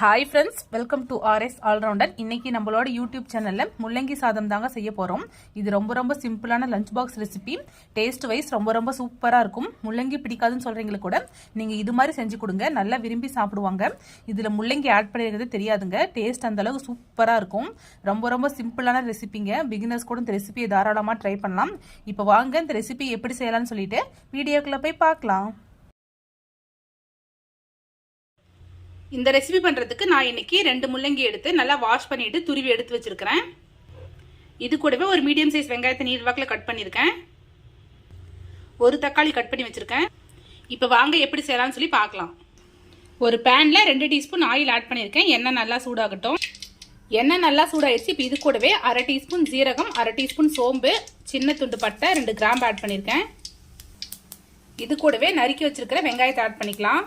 Hi friends welcome to RS allrounder இன்னைக்கு நம்மளோட YouTube சேனலில் முள்ளங்கி சாதம் தாங்க செய்ய போகிறோம் இது ரொம்ப ரொம்ப சிம்பிளான lunch box recipe taste wise ரொம்ப ரொம்ப சூப்பராக இருக்கும். முள்ளங்கி பிடிக்காதுன்னு சொல்கிறீங்களுக்கு கூட நீங்கள் இது மாதிரி செஞ்சு கொடுங்க. நல்லா விரும்பி சாப்பிடுவாங்க. இதில் முள்ளங்கி ஆட் பண்ணிருக்கிறது தெரியாதுங்க. டேஸ்ட் அந்தளவுக்கு சூப்பராக இருக்கும். ரொம்ப ரொம்ப சிம்பிளான ரெசிபிங்க பிகினர்ஸ் கூட இந்த ரெசிபியை தாராளமாக ட்ரை பண்ணலாம். இப்போ வாங்க இந்த ரெசிபி எப்படி செய்யலாம்னு சொல்லிட்டு வீடியோக்குள்ளே போய் பார்க்கலாம். இந்த ரெசிபி பண்ணுறதுக்கு நான் இன்னைக்கு ரெண்டு முள்ளங்கி எடுத்து நல்லா வாஷ் பண்ணிட்டு துருவி எடுத்து வச்சிருக்கிறேன். இது கூடவே ஒரு மீடியம் சைஸ் வெங்காயத்தை நீர் வாக்கில் கட் பண்ணியிருக்கேன். ஒரு தக்காளி கட் பண்ணி வச்சுருக்கேன். இப்போ வாங்க எப்படி செய்யலாம்னு சொல்லி பார்க்கலாம். ஒரு பேனில் ரெண்டு டீஸ்பூன் ஆயில் ஆட் பண்ணியிருக்கேன். எண்ணெய் நல்லா சூடாகட்டும். எண்ணெய் நல்லா சூடாயிடுச்சு இப்போ இது கூடவே அரை டீஸ்பூன் ஜீரகம் அரை டீஸ்பூன் சோம்பு சின்ன துண்டு பட்டை ரெண்டு கிராம்பு ஆட் பண்ணியிருக்கேன். இது கூடவே நறுக்கி வச்சுருக்கிற வெங்காயத்தை ஆட் பண்ணிக்கலாம்.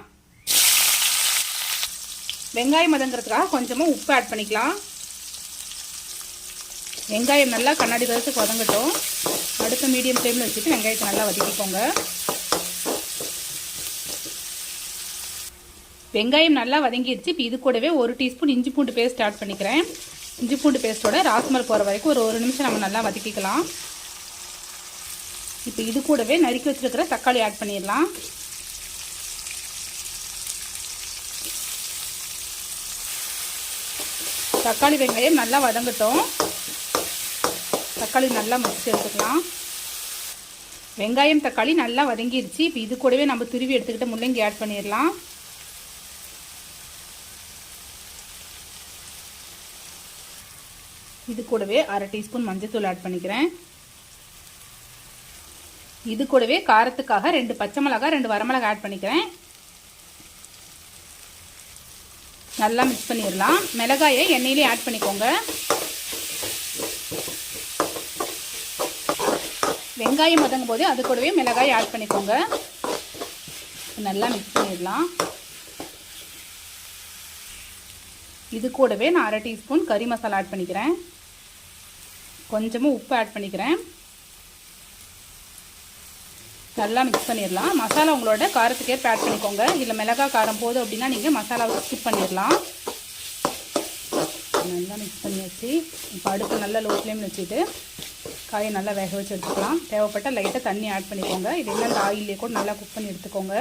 வெங்காயம் மதங்கிறதுக்காக கொஞ்சமாக உப்பு ஆட் பண்ணிக்கலாம். வெங்காயம் நல்லா கண்ணாடி பதத்துக்கு வதங்கட்டும். அடுத்த மீடியம் ஃப்ளேமில் வச்சுட்டு வெங்காயத்தை நல்லா வதக்கிக்கோங்க. வெங்காயம் நல்லா வதங்கிடுச்சு. இப்போ இது கூடவே ஒரு டீஸ்பூன் இஞ்சி பூண்டு பேஸ்ட் ஆட் பண்ணிக்கிறேன். இஞ்சி பூண்டு பேஸ்ட்டோட ராஸ்மல் போகிற வரைக்கும் ஒரு ஒரு நிமிஷம் நம்ம நல்லா வதக்கிக்கலாம். இப்போ இது கூடவே நறுக்கி வச்சுருக்கிற தக்காளி ஆட் பண்ணிடலாம். தக்காளி வெங்காயம் நல்லா வதங்கட்டும். தக்காளி நல்லா மசிச்சு எடுத்துக்கலாம். வெங்காயம் தக்காளி நல்லா வதங்கிருச்சு. இப்போ இது கூடவே நம்ம துருவி எடுத்துக்கிட்ட முள்ளங்கி ஆட் பண்ணிடலாம். இது கூடவே அரை டீஸ்பூன் மஞ்சத்தூள் ஆட் பண்ணிக்கிறேன். இது கூடவே காரத்துக்காக ரெண்டு பச்சை மிளகா ரெண்டு வரமிளகா ஆட் பண்ணிக்கிறேன். நல்லா மிக்ஸ் பண்ணிடலாம் மிளகாயை எண்ணெயிலே ஆட் பண்ணிக்கோங்க. வெங்காயம் வதங்கும் போது அது கூடவே மிளகாய் ஆட் பண்ணிக்கோங்க. நல்லா மிக்ஸ் பண்ணிடலாம் இது கூடவே நான் அரை டீஸ்பூன் கறி மசாலா ஆட் பண்ணிக்கிறேன். கொஞ்சமாக உப்பு ஆட் பண்ணிக்கிறேன். நல்லா மிக்ஸ் பண்ணிடலாம் மசாலா உங்களோட காரத்துக்கேற்ப ஆட் பண்ணிக்கோங்க. இல்லை மிளகாய் காரம் போதும் அப்படின்னா நீங்கள் மசாலாவை ஸ்கிப் பண்ணிடலாம் நல்லா மிக்ஸ் பண்ணி வச்சு இப்போ அடுப்பு நல்லா லோ ஃப்ளேமில் வச்சுட்டு காயை நல்லா வேக வச்சு எடுத்துக்கலாம். தேவைப்பட்டால் லைட்டாக தண்ணி ஆட் பண்ணிக்கோங்க. இது என்ன அந்த ஆயிலே கூட நல்லா குக் பண்ணி எடுத்துக்கோங்க.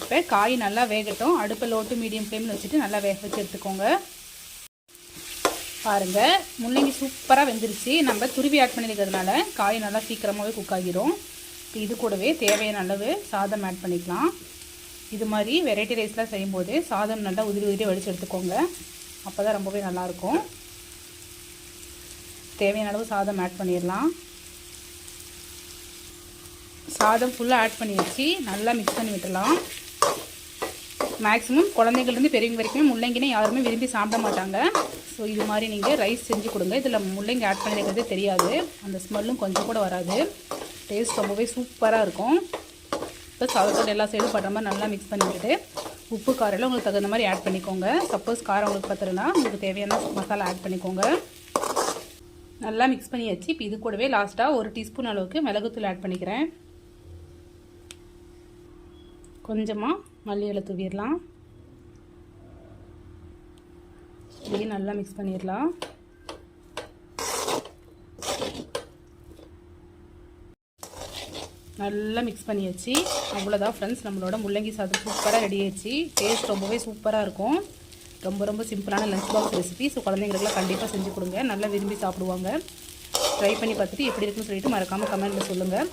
இப்போ காய் நல்லா வேகட்டும். அடுப்பை லோ டு மீடியம் ஃப்ளேமில் வச்சுட்டு நல்லா வேக வச்சு எடுத்துக்கோங்க. பாருங்கள் முள்ளங்கி சூப்பராக வெந்துருச்சு. நம்ம துருவி ஆட் பண்ணியிருக்கிறதுனால காய் நல்லா சீக்கிரமாகவே குக் ஆகிரும். இது கூடவே தேவையான அளவு சாதம் ஆட் பண்ணிக்கலாம். இது மாதிரி வெரைட்டி ரைஸ்லாம் செய்யும்போது சாதம் நல்லா உதிரி உதிரி வடித்து எடுத்துக்கோங்க. அப்போ தான் ரொம்பவே நல்லாயிருக்கும். தேவையான அளவு சாதம் ஆட் பண்ணிடலாம். சாதம் ஃபுல்லாக ஆட் பண்ணி வச்சு நல்லா மிக்ஸ் பண்ணி விட்டுலாம் மேக்ஸிமம் குழந்தைங்கள்லேருந்து பெரியவங்க வரைக்குமே முள்ளங்கினே யாருமே விரும்பி சாப்பிட மாட்டாங்க. ஸோ இது மாதிரி நீங்கள் ரைஸ் செஞ்சு கொடுங்க. இதில் முள்ளங்கி ஆட் பண்ணிக்கிறதே தெரியாது. அந்த ஸ்மெல்லும் கொஞ்சம் கூட வராது. டேஸ்ட் ரொம்பவே சூப்பராக இருக்கும். இப்போ சாதத்தோட எல்லா சைடும் படுற மாதிரி நல்லா மிக்ஸ் பண்ணிக்கிட்டு உப்பு காரம் உங்களுக்கு தகுந்த மாதிரி ஆட் பண்ணிக்கோங்க. சப்போஸ் காரம் உங்களுக்கு பத்துறதுனா உங்களுக்கு தேவையான மசாலா ஆட் பண்ணிக்கோங்க. நல்லா மிக்ஸ் பண்ணியாச்சு. இப்போ இது கூடவே லாஸ்ட்டாக ஒரு டீஸ்பூன் அளவுக்கு மிளகுத்தூள் ஆட் பண்ணிக்கிறேன். கொஞ்சமாக மல்லி இலை தூவிடலாம். இதையும் நல்லா மிக்ஸ் பண்ணிடலாம். நல்லா மிக்ஸ் பண்ணியாச்சு. அவ்வளோதான் ஃப்ரெண்ட்ஸ் நம்மளோட முள்ளங்கி சாதம் சூப்பராக ரெடி ஆயிடுச்சு. டேஸ்ட் ரொம்பவே சூப்பராக இருக்கும். ரொம்ப ரொம்ப சிம்பிளான லஞ்ச் பாக்ஸ் ரெசிபி ஸோ குழந்தைங்களுக்குலாம் கண்டிப்பாக செஞ்சு கொடுங்க. நல்லா விரும்பி சாப்பிடுவாங்க. ட்ரை பண்ணி பார்த்துட்டு எப்படி இருக்குன்னு சொல்லிட்டு மறக்காமல் கமெண்ட்டில் சொல்லுங்கள்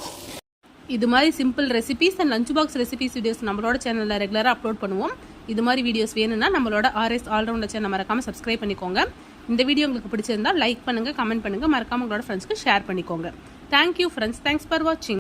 இது மாதிரி simple recipes and lunch box recipes videos நம்மளோட சேனலில் ரெகுலராக அப்லோட் பண்ணுவோம். இது மாதிரி வீடியோஸ் வேணும்னா நம்மளோட ஆர்எஸ் ஆல்ரவுண்டர் சேனல் மறக்காமல் சப்ஸ்கிரைப் பண்ணிக்கோங்க. இந்த வீடியோ உங்களுக்கு பிடிச்சிருந்தா லைக் பண்ணுங்கள் கமெண்ட் பண்ணுங்கள் மறக்காமல் உங்களோட ஃப்ரெண்ட்ஸ்க்கு ஷேர் பண்ணிக்கோங்க. தேங்க்யூ ஃப்ரெண்ட்ஸ் தேங்க்ஸ் ஃபார் வாட்சிங்